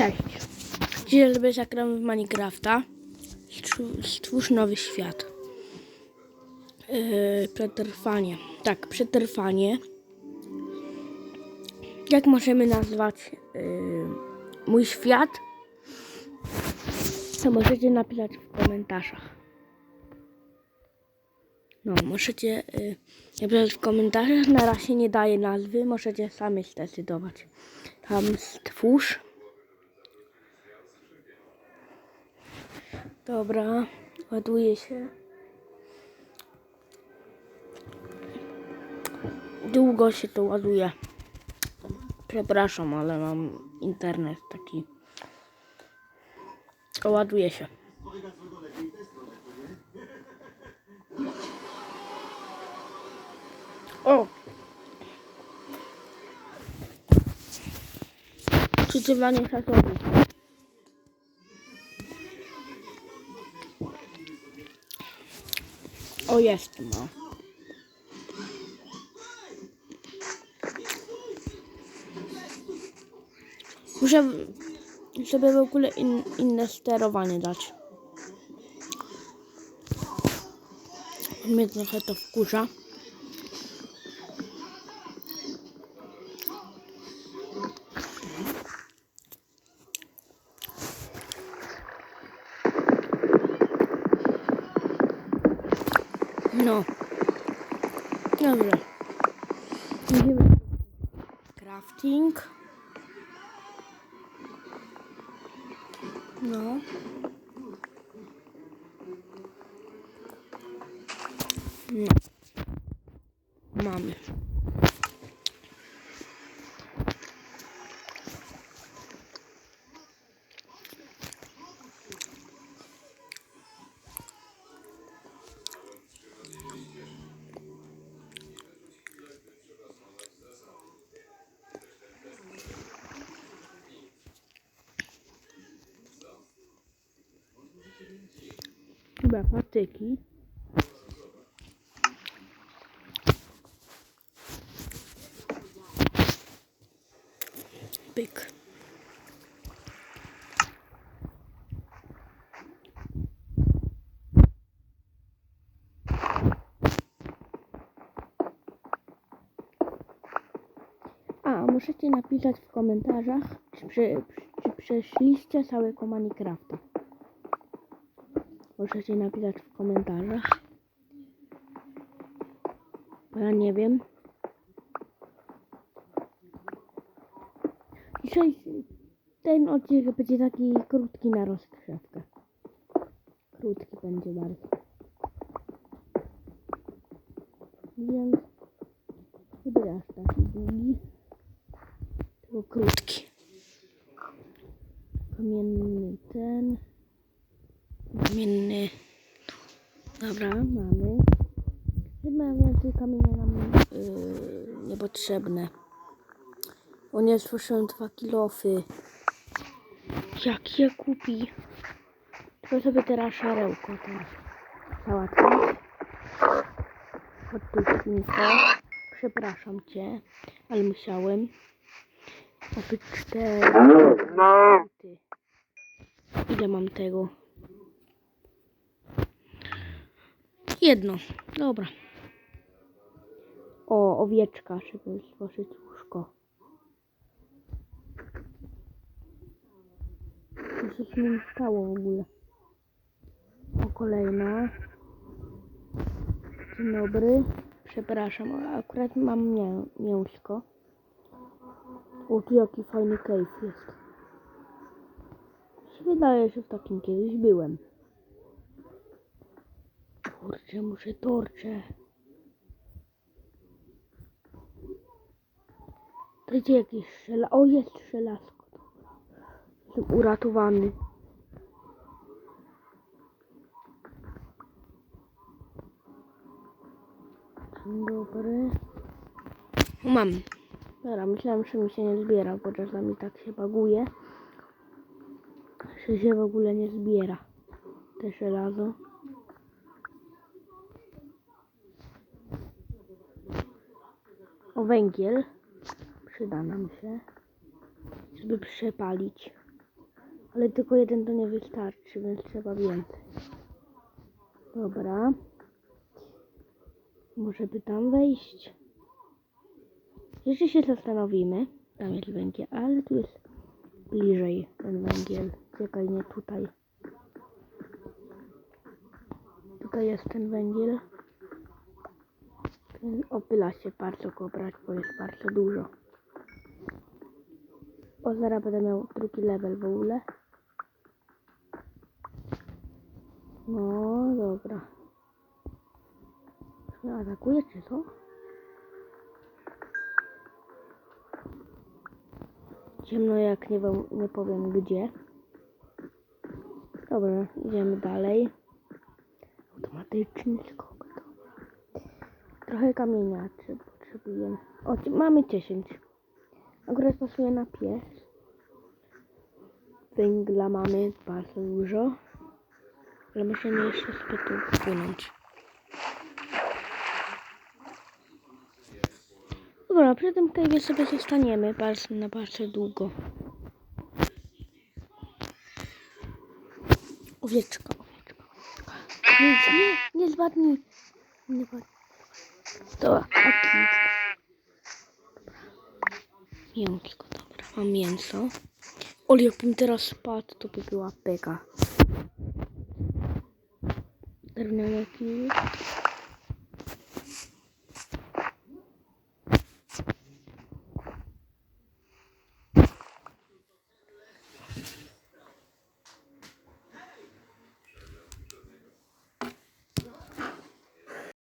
Cześć. Dzisiaj sobie zagramy w Minecrafta. Stwó- Stwórz nowy świat. Yy, przetrwanie. Tak, przetrwanie. Jak możemy nazwać yy, mój świat? To możecie napisać w komentarzach. No, możecie yy, napisać w komentarzach. Na razie nie daję nazwy. Możecie sami zdecydować. Tam stwórz. Dobra, ładuje się. Długo się to ładuje. Przepraszam, ale mam internet taki. Ładuje się. O! Przeczywanie czasowe. O, jest, no. Muszę sobie w ogóle in, inne sterowanie dać. Mnie trochę to wkurza. No. Dobra. Idziemy. Crafting. No. No. Mamy. Chyba patyki. Pyk. A, możecie napisać w komentarzach, czy, prze, czy przeszliście całego Minecrafta. Możecie napisać w komentarzach. Bo ja nie wiem. Dzisiaj ten odcinek będzie taki krótki na rozgrzewkę. Krótki będzie bardzo. Więc nie aż taki długi. Tylko krótki. Kamienny ten. Kamienny. Dobra, mamy. Chyba więcej kamienia nam yy, niepotrzebne. O nie, słyszałem dwa kilofy. Jak je kupi? Tylko sobie teraz szarełko teraz załatwić. Świnko. Przepraszam cię, ale musiałem. Oby cztery. Ty. Ile mam tego? Jedno. Dobra. O, owieczka, żeby stworzyć łóżko. Co się mi stało w ogóle? O, kolejna. Dzień dobry. Przepraszam, akurat mam mię mięsko. O, tu jaki fajny cave jest. Się wydaje, że w takim kiedyś byłem. Kurczę, muszę torcze. To gdzie jakieś szela... O, jest żelazko. Jestem uratowany. Dzień dobry. Mam. Dobra, myślałem, że mi się nie zbiera, bo czasami tak się baguje, że się w ogóle nie zbiera te żelazo. O węgiel przyda nam się, żeby przepalić. Ale tylko jeden to nie wystarczy, więc trzeba więcej. Dobra. Może by tam wejść? Jeszcze się zastanowimy. Tam jest węgiel, ale tu jest bliżej ten węgiel. Czekaj, nie tutaj. Tutaj jest ten węgiel. Opyla się bardzo go brać, bo jest bardzo dużo. O, zaraz będę miał drugi level w ogóle. No, dobra. Mnie atakuje, czy co? Ciemno jak nie, wam, nie powiem gdzie. Dobra, idziemy dalej. Automatyczny skok. Trochę kamienia potrzebujemy. O, mamy 10. Akurat pasuje na pies. Węgla mamy bardzo dużo. Ale możemy jeszcze sobie tu wpłynąć. Dobra, przy tym cave'ie sobie zostaniemy bardzo, na bardzo długo. Owieczka, owieczka, owieczka. Nie, nie, nie zbadnij. Nie zbadnij. Dobra, taki. Miękko, dobra. Mam mięso. Oli, jakbym teraz spadł, to by była peka. Drewniany kij.